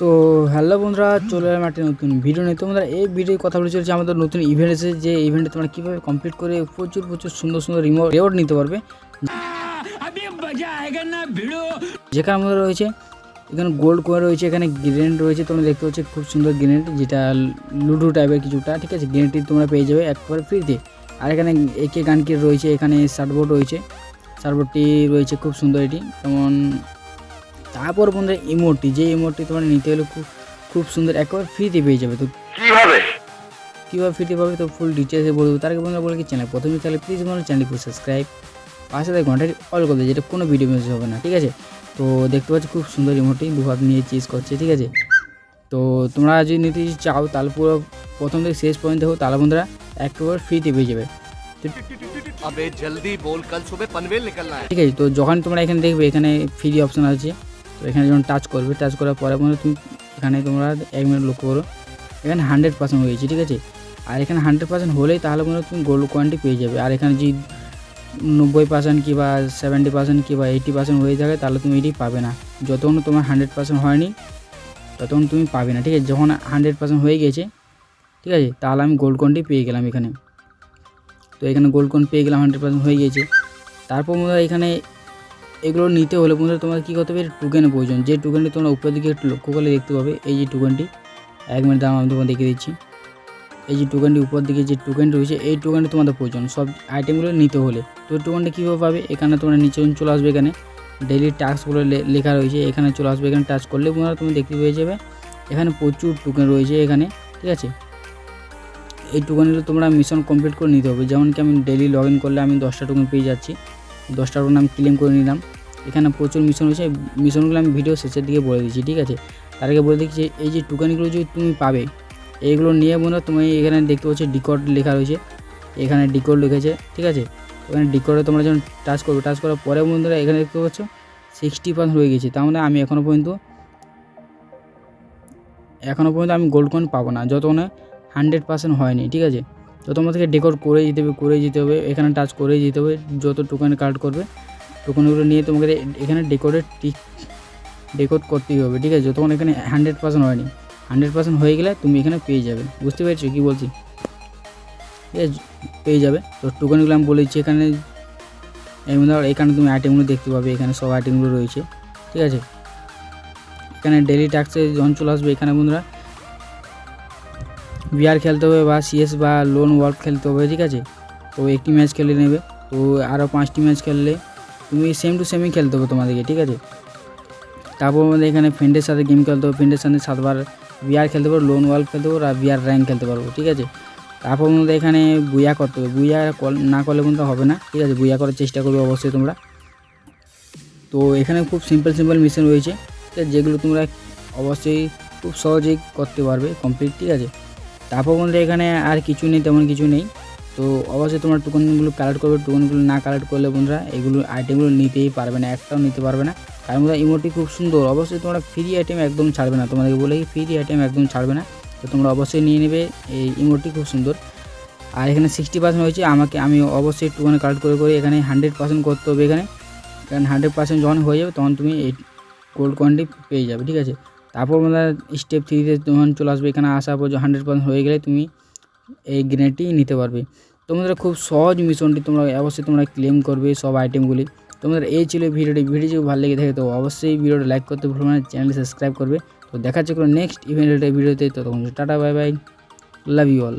তো হ্যালো বন্ধুরা চলে এলাম একটা নতুন ভিডিও নিয়ে। তোমরা এই ভিডিও কথা বলে চলেছে আমাদের নতুন ইভেন্ট এসেছে যে ইভেন্টে তোমরা কীভাবে কমপ্লিট করে প্রচুর প্রচুর সুন্দর সুন্দর রিমোট রেওয়ার্ড নিতে পারবে। যেখানে আমাদের রয়েছে এখানে গোল্ড কোয়ার রয়েছে এখানে গ্রেনেড রয়েছে তোমরা দেখতে পাচ্ছ খুব সুন্দর গ্রেনেড যেটা লুডো টাইপের কিছুটা ঠিক আছে? গ্রেনেডটি তোমরা পেয়ে যাবে একবার ফ্রিতে আর এখানে একে গান রয়েছে এখানে শার্টবোর্ড রয়েছে শার্টবোর্ডটি রয়েছে খুব সুন্দর এটি যেমন তারপর বন্ধুরা ইমোটি যে ইমোটি তোমরা নিতে হলে খুব খুব সুন্দর একবার ফ্রিতে পেয়ে যাবে। তো কীভাবে? কীভাবে ফ্রিতে পাবে তো ফুল ডিটেলসে বলব তার আগে বন্ধুরা বলে কি চ্যানেল প্রথমে তাহলে প্লিজ বন্ধুরা চ্যানেলটি সাবস্ক্রাইব পাশে তাই ঘন্টাটি অল করে যেটা কোনো ভিডিও মিস হবে না ঠিক আছে? তো দেখতে পাচ্ছি খুব সুন্দর ইমোটি দু হাত নিয়ে চিজ করছে ঠিক আছে? তো তোমরা যদি নিতে চাও তাহলে পুরো প্রথম থেকে শেষ পর্যন্ত দেখো তাহলে বন্ধুরা একবার ফ্রিতে পেয়ে যাবে। ঠিক আছে তো যখন তোমরা এখানে দেখবে এখানে ফ্রি অপশন আছে। তো এখানে যখন টাচ করবে টাচ করার পরে বন্ধুরা তুমি এখানে তোমরা এক মিনিট লক্ষ্য করো। এখানে হান্ড্রেড পার্সেন্ট হয়েছে ঠিক আছে? আর এখানে হান্ড্রেড পার্সেন্ট হলেই তাহলে বন্ধুরা তুমি গোল্ড কোয়ান্টি পেয়ে যাবে। আর এখানে যদি নব্বই পার্সেন্ট কিংবা সেভেন্টি পার্সেন্ট কিংবা এইটি পার্সেন্ট হয়ে থাকে, তাহলে তুমি এটি পাবে না। যতক্ষণ তোমার হান্ড্রেড পার্সেন্ট হয়নি, ততক্ষণ তুমি পাবে না, ঠিক আছে? যখন হান্ড্রেড পার্সেন্ট হয়ে গেছে, ঠিক আছে? তাহলে আমি গোল্ড কোয়ান্টি পেয়ে গেলাম এখানে। তো এখানে গোল্ড কোয়ান পেয়ে গেলাম হান্ড্রেড পার্সেন্ট হয়ে গেছে। তারপর বন্ধুরা এখানে এগুলো নিতে হলে বন্ধুরা তোমার কী করতে হবে? টুকেনের প্রয়োজন। যে টুকেনটি তোমরা উপর দিকে একটু লক্ষ্য করলে দেখতে পাবে, এই যে টুকেনটি এক মিনিট দাম আমি তোমাকে দেখিয়ে দিচ্ছি। এই যে টোকেনটি উপর দিকে যে টোকেনটি রয়েছে, এই টোকেনটি তোমাদের প্রয়োজন। সব আইটেমগুলো নিতে হলে। তো টোকেনটি কীভাবে পাবে? এখানে তোমরা নিচে চলে আসবে এখানে। ডেলি টাস্কগুলো লেখা রয়েছে, এখানে চলে আসবে এখানে টাচ করলে বন্ধুরা তুমি দেখতে পেয়ে যাবে। এখানে প্রচুর টোকেন রয়েছে এখানে, ঠিক আছে? এই টোকেনগুলো তোমরা মিশন কমপ্লিট করে নিতে হবে। যেমন কি আমি ডেলি লগ ইন করলে আমি দশটা টোকেন পেয়ে যাচ্ছি। দশটা টোকেন আমি ক্লেম করে নিলাম। এখানে প্রচুর মিশন রয়েছে। মিশনগুলো আমি ভিডিও শেষের দিকে বলে দিচ্ছি, ঠিক আছে? তার আগে বলে দিচ্ছি এই যে টুকানিগুলো যদি তুমি পাবে, এইগুলো নিয়ে বন্ধুরা তুমি এখানে দেখতে পাচ্ছ ডিকোড লেখা রয়েছে। এখানে ডিকোড লিখেছে, ঠিক আছে? ওখানে ডিকোডে তোমরা যখন টাচ করবে টাচ করার পরে বন্ধুরা এখানে দেখতে পাচ্ছ সিক্সটি পার্সেন্ট হয়ে গেছে। তার মানে আমি এখনও পর্যন্ত এখনও পর্যন্ত আমি গোল্ড কয়েন পাবো না। যতক্ষণ হান্ড্রেড পার্সেন্ট হয়নি, ঠিক আছে? তো তোমার থেকে ডেকোড করে যেতে হবে করে যেতে হবে, এখানে টাচ করে যেতে হবে, যত টোকেন কালেক্ট করবে টোকেনগুলো নিয়ে তোমাকে এখানে ডেকোডের টিক ডেকোড করতেই হবে, ঠিক আছে? যতক্ষণ এখানে হান্ড্রেড পার্সেন্ট হয়নি হান্ড্রেড পার্সেন্ট হয়ে গেলে তুমি এখানে পেয়ে যাবে, বুঝতে পেরেছ? কী বলছি? ঠিক আছে? পেয়ে যাবে। তো টোকেনগুলো আমি বলেছি এখানে, এর মধ্যে এখানে তুমি আইটেমগুলো দেখতে পাবে, এখানে সব আইটেমগুলো রয়েছে, ঠিক আছে? এখানে ডেলি ট্যাক্সে যখন চলে আসবে, এখানে বন্ধুরা বিআর খেলতে হবে বা সিএস বা লোন ওয়ার্ক খেলতে হবে, ঠিক আছে? তো একটি ম্যাচ খেলে নেবে। তো আরও পাঁচটি ম্যাচ খেললে তুমি সেম টু সেমই খেলতে হবে তোমাদেরকে, ঠিক আছে? তারপর আমাদের এখানে ফ্রেন্ডের সাথে গেম খেলতে হবে। ফ্রেন্ডের সাথে সাতবার বিআর খেলতে পারব লোন ওয়ার্ক খেলতে পারব আর বিআর র্যাঙ্ক খেলতে পারব, ঠিক আছে? তারপর আমাদের এখানে বুয়া করতে হবে। বুয়া না করলে কিন্তু হবে না, ঠিক আছে? বুয়া করার চেষ্টা করবে অবশ্যই তোমরা। তো এখানে খুব সিম্পল সিম্পল মিশন রয়েছে। যেগুলো তোমরা অবশ্যই খুব সহজেই করতে পারবে কমপ্লিট ঠিক আছে? তারপর বন্ধুরা এখানে আর কিছু নেই, তেমন কিছু নেই। তো অবশ্যই তোমরা টোকনগুলো কালেক্ট করবে, টোকনগুলো না কালেক্ট করলে বন্ধুরা এগুলো আইটেমগুলো নিতেই পারবে না, একটাও নিতে পারবে না। কারণ বন্ধুরা ইমোটি খুব সুন্দর, অবশ্যই তোমরা ফ্রি আইটেম একদম ছাড়বে না। তোমাদেরকে বলে ফ্রি আইটেম একদম ছাড়বে না। তো তোমরা অবশ্যই নিয়ে নেবে, এই ইমোটি খুব সুন্দর। আর এখানে সিক্সটি পার্সেন্ট হয়েছে, আমাকে, আমি অবশ্যই টোকন কালেক্ট করে করে এখানে হান্ড্রেড পার্সেন্ট করতে হবে এখানে। কারণ হান্ড্রেড পার্সেন্ট যখন হয়ে যাবে, তখন তুমি এই গোল্ড কোয়ান্টি পেয়ে যাবে, ঠিক আছে? তারপর আমরা স্টেপ থ্রিতে যখন চলে আসবে, এখানে আসার পর হান্ড্রেড পার্সেন্ট হয়ে গেলে তুমি এই গ্রেনেডটি নিতে পারবে। তোমাদের খুব সহজ মিশনটি তোমরা অবশ্যই তোমরা ক্লেম করবে সব আইটেমগুলি তোমাদের এই ছিল ভিডিওটি। ভিডিও যদি ভালো লেগে থাকে, তো অবশ্যই ভিডিওটা লাইক করতে ভুলবে না চ্যানেলটি সাবস্ক্রাইব করবে। তো দেখা যাচ্ছে নেক্সট ইভেন্টের ভিডিওতে তো তখন tata bye bye love you all